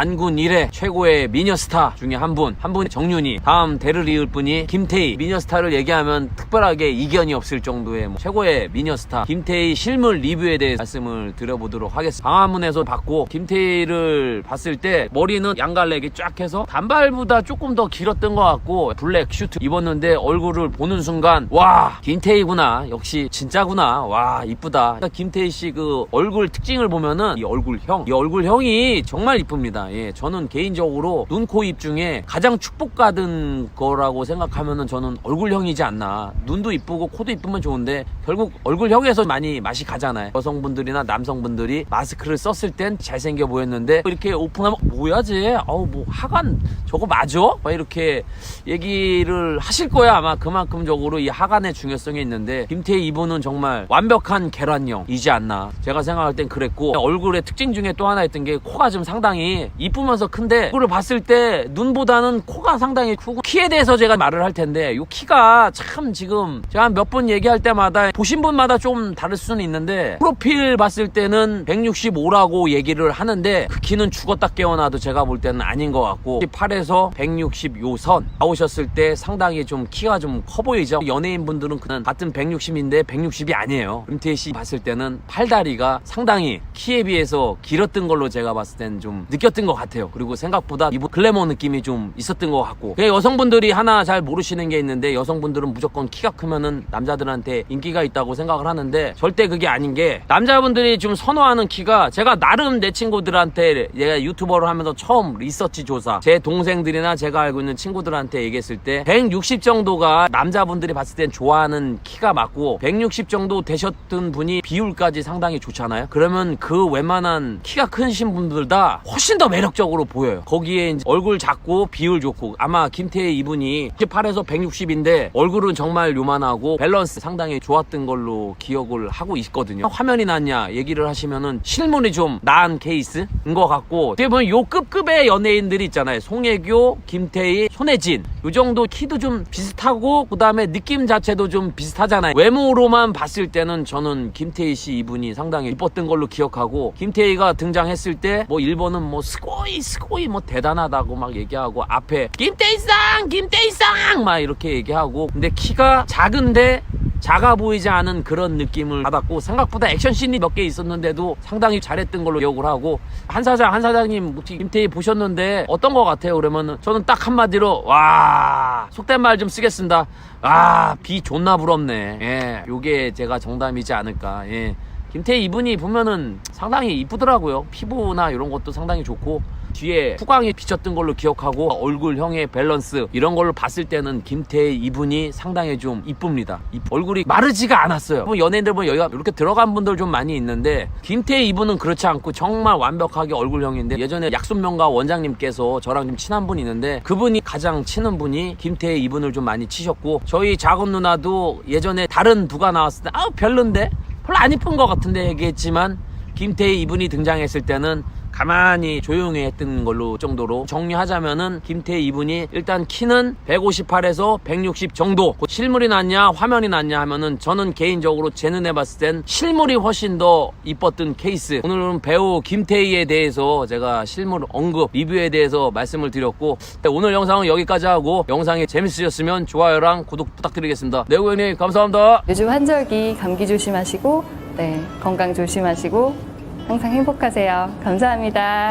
단군 이래 최고의 미녀 스타 중에 한 분, 한 분이 정윤이, 다음 대를 이을 분이 김태희. 미녀 스타를 얘기하면 특별하게 이견이 없을 정도의 뭐 최고의 미녀 스타 김태희 실물 리뷰에 대해 말씀을 드려보도록 하겠습니다. 방화문에서 봤고 김태희를 봤을 때 머리는 양갈래기 쫙 해서 단발보다 조금 더 길었던 것 같고 블랙 슈트 입었는데 얼굴을 보는 순간 와 김태희구나 역시 진짜구나 와 이쁘다 그러니까 김태희 씨 그 얼굴 특징을 보면은 이 얼굴형 이 얼굴형이 정말 이쁩니다 예 저는 개인적으로 눈, 코, 입 중에 가장 축복받은 거라고 생각하면은 저는 얼굴형이지 않나. 눈도 이쁘고 코도 이쁘면 좋은데 결국 얼굴형에서 많이 맛이 가잖아요. 여성분들이나 남성분들이 마스크를 썼을 땐 잘생겨 보였는데 이렇게 오픈하면 뭐야 쟤 아우 뭐 하관 저거? 막 이렇게 얘기를 하실 거야. 아마 그만큼적으로 이 하관의 중요성이 있는데 김태희 이분은 정말 완벽한 계란형이지 않나. 제가 생각할 땐 그랬고 얼굴의 특징 중에 또 하나 있던 게 코가 좀 상당히 이쁘면서 큰데 얼굴을 봤을 때 눈보다는 코가 상당히 크고 키에 대해서 제가 말을 할 텐데 이 키가 참 지금 제가 몇 번 얘기할 때마다 보신 분마다 좀 다를 수는 있는데 프로필 봤을 때는 165라고 얘기를 하는데 그 키는 죽었다 깨어나도 제가 볼 때는 아닌 것 같고 18에서 160 요선 나오셨을 때 상당히 좀 키가 좀 커 보이죠? 연예인 분들은 그냥 같은 160인데 160이 아니에요. 김태희 씨 봤을 때는 팔다리가 상당히 키에 비해서 길었던 걸로 제가 봤을 땐좀 느꼈던 것 같아요. 그리고 생각보다 이분 글래머 느낌이 좀 있었던 것 같고. 여성분들이 하나 잘 모르시는 게 있는데 여성분들은 무조건 키가 크면은 남자들한테 인기가 있다고 생각을 하는데 절대 그게 아닌 게 남자분들이 좀 선호하는 키가 제가 나름 내 친구들한테 얘가 유튜버를 하면서 처음 리서치 조사 제 동생들이나 제가 알고 있는 친구들한테 얘기했을 때 160 정도가 남자분들이 봤을 땐 좋아하는 키가 맞고 160 정도 되셨던 분이 비율까지 상당히 좋잖아요. 그러면 그 웬만한 키가 크신 분들 다 훨씬 더 매력적으로 보여요. 거기에 이제 얼굴 작고 비율 좋고 아마 김태희 이분이 18에서 160인데 얼굴은 정말 요만하고 밸런스 상당히 좋았던 걸로 기억을 하고 있거든요. 화면이 낫냐 얘기를 하시면은 실물이 좀 나은 케이스인 것 같고 보면 요 급급의 연예인들이 있잖아요. 송혜교, 김태희, 손혜진 요 정도 키도 좀 비슷하고 그 다음에 느낌 자체도 좀 비슷하잖아요. 외모로만 봤을 때는 저는 김태희 씨 이분이 상당히 이뻤던 걸로 기억하고 김태희가 등장했을 때 뭐 일본은 뭐 스고이 스고이 뭐 대단하다고 막 얘기하고 앞에 김태희상 김태희상 막 이렇게 얘기하고 근데 키가 작은데 작아 보이지 않은 그런 느낌을 받았고 생각보다 액션씬이 몇 개 있었는데도 상당히 잘했던 걸로 기억을 하고 한 사장 한 사장님 김태희 보셨는데 어떤 것 같아요? 그러면은 저는 딱 한마디로 와 속된 말 좀 쓰겠습니다. 아 비 존나 부럽네. 예 요게 제가 정답이지 않을까. 예. 김태희 이분이 보면은 상당히 이쁘더라고요. 피부나 이런 것도 상당히 좋고 뒤에 후광이 비쳤던 걸로 기억하고 얼굴형의 밸런스 이런 걸로 봤을 때는 김태희 이분이 상당히 좀 이쁩니다. 이 얼굴이 마르지가 않았어요. 뭐 연예인들 보면 여기가 이렇게 들어간 분들 좀 많이 있는데 김태희 이분은 그렇지 않고 정말 완벽하게 얼굴형인데 예전에 약손명가 원장님께서 저랑 좀 친한 분이 있는데 그분이 가장 치는 분이 김태희 이분을 좀 많이 치셨고 저희 작은 누나도 예전에 다른 누가 나왔을 때아 별론데 별로 안 이쁜 것 같은데 얘기했지만 김태희 이분이 등장했을 때는 가만히 조용히 했던 걸로 정도로 정리하자면은 김태희 이분이 일단 키는 158에서 160 정도. 그 실물이 낫냐 화면이 낫냐 하면은 저는 개인적으로 제 눈에 봤을 땐 실물이 훨씬 더 이뻤던 케이스. 오늘은 배우 김태희에 대해서 제가 실물 언급 리뷰에 대해서 말씀을 드렸고 네, 오늘 영상은 여기까지 하고 영상이 재밌으셨으면 좋아요랑 구독 부탁드리겠습니다. 네 고객님 감사합니다. 요즘 환절기 감기 조심하시고 네, 건강 조심하시고 항상 행복하세요. 감사합니다.